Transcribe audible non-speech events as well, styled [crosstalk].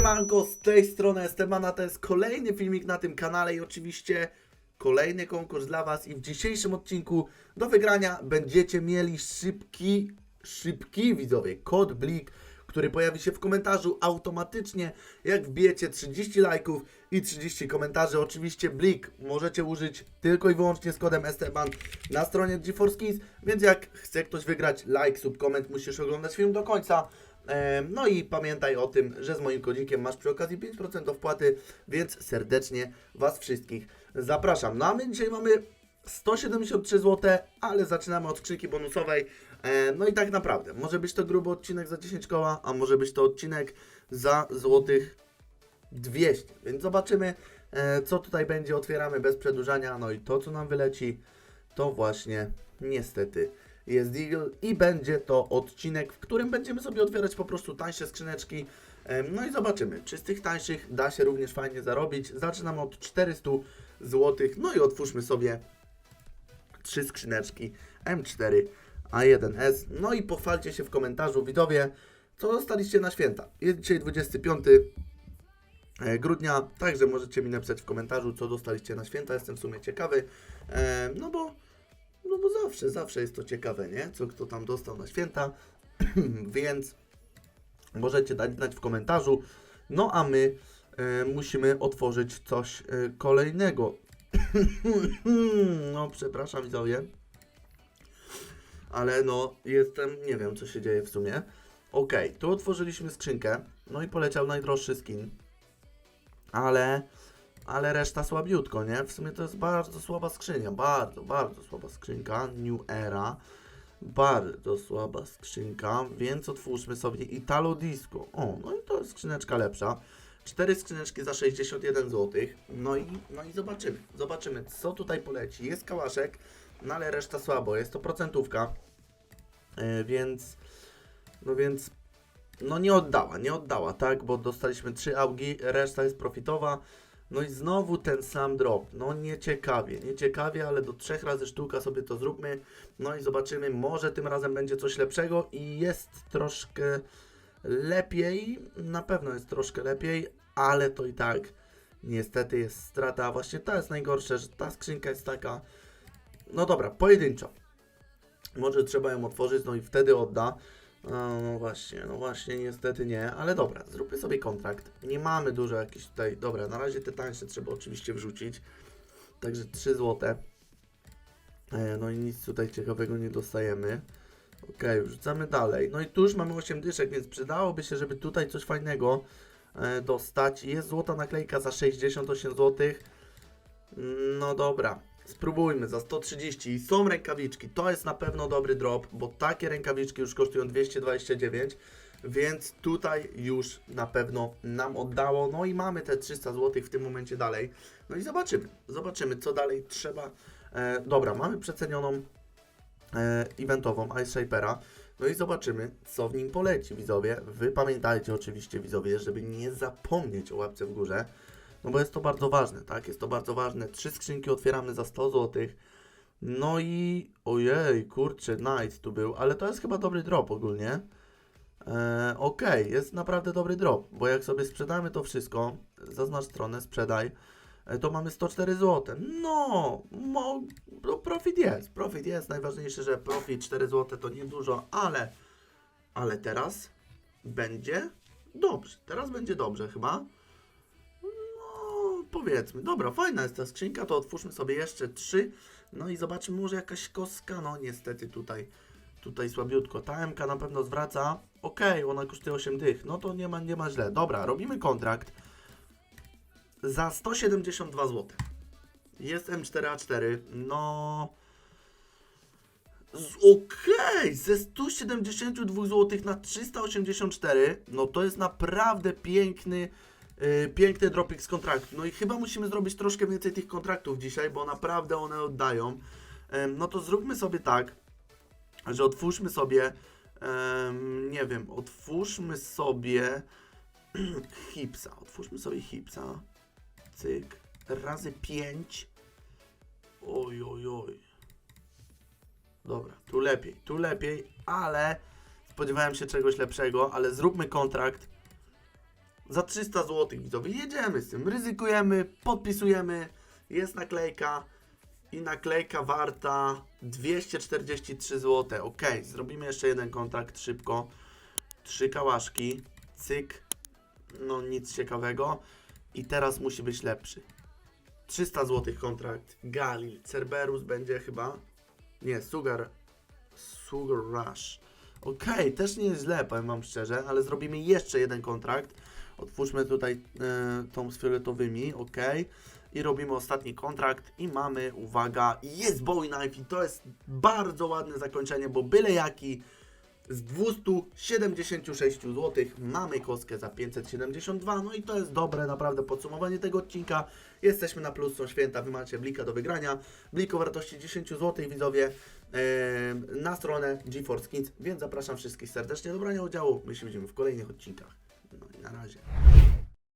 Siemanko, z tej strony Estebana, to jest kolejny filmik na tym kanale i oczywiście kolejny konkurs dla Was i w dzisiejszym odcinku do wygrania będziecie mieli szybki, szybki widzowie, kod BLIK, który pojawi się w komentarzu automatycznie, jak wbijecie 30 lajków i 30 komentarzy. Oczywiście BLIK możecie użyć tylko i wyłącznie z kodem Esteban na stronie GeForce Keys, więc jak chce ktoś wygrać like, sub, koment, musisz oglądać film do końca. Em, No i pamiętaj o tym, że z moim kodzikiem masz przy okazji 5% do wpłaty, więc serdecznie Was wszystkich zapraszam. No a my dzisiaj mamy 173 zł, ale zaczynamy od skrzynki bonusowej. E, No i tak naprawdę, może być to gruby odcinek za 10 koła, a może być to odcinek za złotych 200. Więc zobaczymy, e, co tutaj będzie. Otwieramy bez przedłużania. No i to, co nam wyleci, to właśnie niestety jest Eagle i będzie to odcinek, w którym będziemy sobie otwierać po prostu tańsze skrzyneczki. No i zobaczymy, czy z tych tańszych da się również fajnie zarobić. Zaczynamy od 400 zł. No i otwórzmy sobie trzy skrzyneczki M4 A1S. No i pochwalcie się w komentarzu, widowie, co dostaliście na święta. Jest dzisiaj 25 e, grudnia, także możecie mi napisać w komentarzu, co dostaliście na święta. Jestem w sumie ciekawy, e, no bo, no bo zawsze, zawsze jest to ciekawe, nie? Co kto tam dostał na święta, [clears throat] więc możecie dać znać w komentarzu. No a my e, musimy otworzyć coś e, kolejnego. [clears throat] no, przepraszam widzowie. Ale no, jestem, nie wiem co się dzieje w sumie. Ok, tu otworzyliśmy skrzynkę. No i poleciał najdroższy skin. Ale, ale reszta słabiutko, nie? W sumie to jest bardzo słaba skrzynia. Bardzo, bardzo słaba skrzynka. New Era. Bardzo słaba skrzynka, więc otwórzmy sobie Italo Disco. O, no i to jest skrzyneczka lepsza. Cztery skrzyneczki za 61 zł. No i, no i zobaczymy. Zobaczymy, co tutaj poleci. Jest kałaszek, no ale reszta słabo. Jest to procentówka. Yy, więc, no więc, no nie oddała, nie oddała, tak? Bo dostaliśmy trzy augi, reszta jest profitowa. No i znowu ten sam drop. No nieciekawie, nieciekawie, ale do trzech razy sztuka sobie to zróbmy. No i zobaczymy, może tym razem będzie coś lepszego i jest troszkę lepiej, na pewno jest troszkę lepiej, ale to i tak niestety jest strata. Właśnie to jest najgorsze, że ta skrzynka jest taka, no dobra, pojedynczo. Może trzeba ją otworzyć, no i wtedy odda. No, no właśnie, no właśnie, niestety nie, ale dobra, zróbmy sobie kontrakt. Nie mamy dużo jakichś tutaj, dobra, na razie te tańsze trzeba oczywiście wrzucić. Także 3 złote. E, No i nic tutaj ciekawego nie dostajemy. Ok, wrzucamy dalej. No i tu już mamy 8 dyszek, więc przydałoby się, żeby tutaj coś fajnego e, dostać. Jest złota naklejka za 68 zł. No dobra, spróbujmy za 130. I są rękawiczki. To jest na pewno dobry drop, bo takie rękawiczki już kosztują 229. Więc tutaj już na pewno nam oddało. No i mamy te 300 zł w tym momencie dalej. No i zobaczymy. Zobaczymy, co dalej trzeba. E, dobra, mamy przecenioną e, eventową Ice Shapera. No i zobaczymy, co w nim poleci, widzowie. Wy pamiętajcie oczywiście, widzowie, żeby nie zapomnieć o łapce w górze. No bo jest to bardzo ważne, tak? Jest to bardzo ważne. Trzy skrzynki otwieramy za 100 zł. No i ojej, kurczę, nice tu był, ale to jest chyba dobry drop ogólnie. E, Okej, jest naprawdę dobry drop, bo jak sobie sprzedamy to wszystko, zaznacz stronę, sprzedaj, e, to mamy 104 zł. No, mo, no profit jest, profit jest. Najważniejsze, że profit 4 zł to niedużo, ale, ale teraz będzie dobrze. Teraz będzie dobrze chyba. Powiedzmy. Dobra, fajna jest ta skrzynka, to otwórzmy sobie jeszcze trzy. No i zobaczymy, może jakaś kostka. No, niestety tutaj, tutaj słabiutko. Ta MK na pewno zwraca. Okej, ona kosztuje 8 dych. No to nie ma, nie ma źle. Dobra, robimy kontrakt za 172 zł. Jest M4A4. No. Okej, ze 172 zł na 384. No to jest naprawdę piękny. Yy, piękny dropik z kontraktu. No i chyba musimy zrobić troszkę więcej tych kontraktów dzisiaj, bo naprawdę one oddają. No to zróbmy sobie tak, że otwórzmy sobie, nie wiem, otwórzmy sobie [clears throat] hipsa. Otwórzmy sobie hipsa. Cyk. Razy 5. Oj, oj, oj. Dobra, tu lepiej, tu lepiej, ale spodziewałem się czegoś lepszego, ale zróbmy kontrakt Za 300 zł widzowie, jedziemy z tym, ryzykujemy, podpisujemy, jest naklejka i naklejka warta 243 zł. Ok, zrobimy jeszcze jeden kontrakt szybko. Trzy kałaszki, cyk, no nic ciekawego. I teraz musi być lepszy. 300 zł kontrakt, Galil, Cerberus będzie chyba, nie, Sugar, Sugar Rush. Okej, też nie jest źle, powiem Wam szczerze, ale zrobimy jeszcze jeden kontrakt. Otwórzmy tutaj e, tą z fioletowymi, ok. I robimy ostatni kontrakt i mamy, uwaga, jest Bowie Knife i to jest bardzo ładne zakończenie, bo byle jaki z 276 zł mamy kostkę za 572, no i to jest dobre naprawdę podsumowanie tego odcinka. Jesteśmy na plus, są święta, wy macie blika do wygrania. Blik o wartości 10 zł widzowie e, na stronę GeForce Skins, więc zapraszam wszystkich serdecznie do brania udziału. My się widzimy w kolejnych odcinkach. Na razie.